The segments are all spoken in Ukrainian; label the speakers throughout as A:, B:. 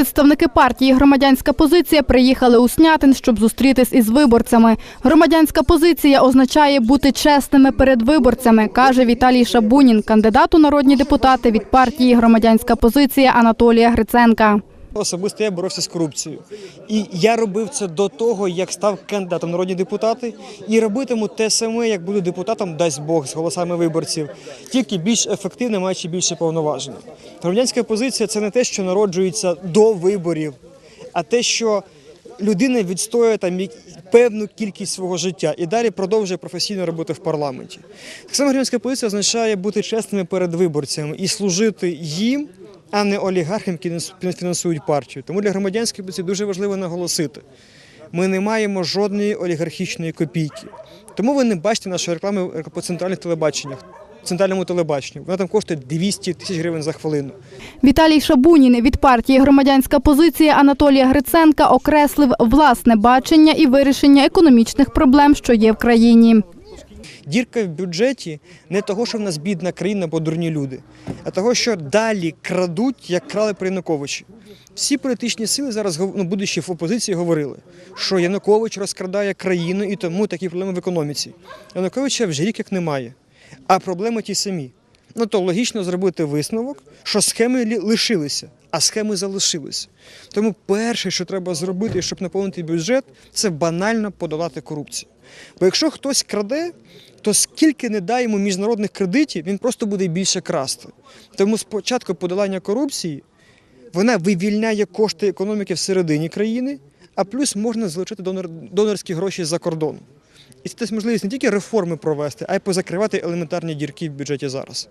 A: Представники партії Громадянська позиція приїхали у Снятин, щоб зустрітись із виборцями. Громадянська позиція означає бути чесними перед виборцями, каже Віталій Шабунін, кандидат у народні депутати від партії Громадянська позиція Анатолія Гриценка.
B: Особисто я боровся з корупцією. І я робив це до того, як став кандидатом народні депутати, і робитиму те саме, як буду депутатом, дасть Бог з голосами виборців, тільки більш ефективно, маючи більше повноважень. Громадянська позиція це не те, що народжується до виборів, а те, що людина відстоює там певну кількість свого життя і далі продовжує професійно роботи в парламенті. Так само громадянська позиція означає бути чесними перед виборцями і служити їм, а не олігархам, які фінансують партію. Тому для громадянської позиції дуже важливо наголосити. Ми не маємо жодної олігархічної копійки. Тому ви не бачите нашої реклами по центральних телебаченнях. Центральному телебаченню. Вона там коштує 200 тисяч гривень за хвилину.
A: Віталій Шабунін від партії Громадянська позиція Анатолія Гриценка окреслив власне бачення і вирішення економічних проблем, що є в країні.
B: Дірка в бюджеті не того, що в нас бідна країна, бо дурні люди, а того, що далі крадуть, як крали при Януковичі. Всі політичні сили зараз, ну, будучи в опозиції, говорили, що Янукович розкрадає країну і тому такі проблеми в економіці. Януковича вже рік як немає, а проблеми ті самі. Ну то логічно зробити висновок, що схеми лишилися, а схеми залишилися. Тому перше, що треба зробити, щоб наповнити бюджет, це банально подолати корупцію. Бо якщо хтось краде, то скільки не дай йому міжнародних кредитів, він просто буде більше красти. Тому спочатку подолання корупції вона вивільняє кошти економіки всередині країни, а плюс можна залучити донор, донорські гроші за кордон. І це дасть можливість не тільки реформи провести, а й позакривати елементарні дірки в бюджеті зараз.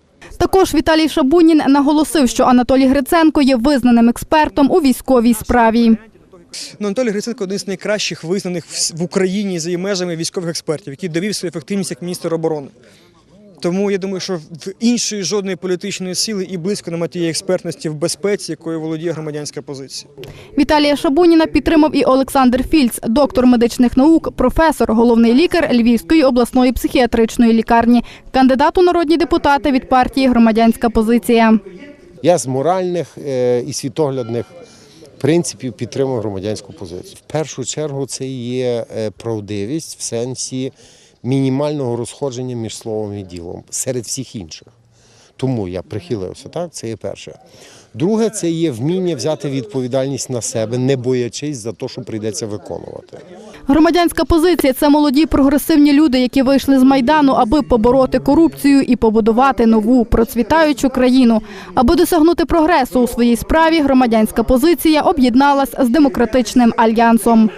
A: Також Віталій Шабунін наголосив, що Анатолій Гриценко є визнаним експертом у військовій справі.
B: Ну, Анатолій Гриценко один з найкращих визнаних в Україні за її межами військових експертів, який довів свою ефективність як міністр оборони. Тому я думаю, що в іншої жодної політичної сили і близько немає тієї експертності в безпеці, якою володіє громадянська позиція.
A: Віталія Шабуніна підтримав і Олександр Фільц, доктор медичних наук, професор, головний лікар Львівської обласної психіатричної лікарні, кандидат у народні депутати від партії Громадянська позиція.
C: Я з моральних е, і світоглядних принципів підтримую громадянську позицію. В першу чергу це є е, правдивість в сенсі мінімального розходження між словом і ділом серед всіх інших. Тому я прихилився, так? Це є перше. Друге, це є вміння взяти відповідальність на себе, не боячись за те, що прийдеться виконувати.
A: Громадянська позиція це молоді прогресивні люди, які вийшли з майдану, аби побороти корупцію і побудувати нову процвітаючу країну. Аби досягнути прогресу у своїй справі, громадянська позиція об'єдналась з демократичним альянсом.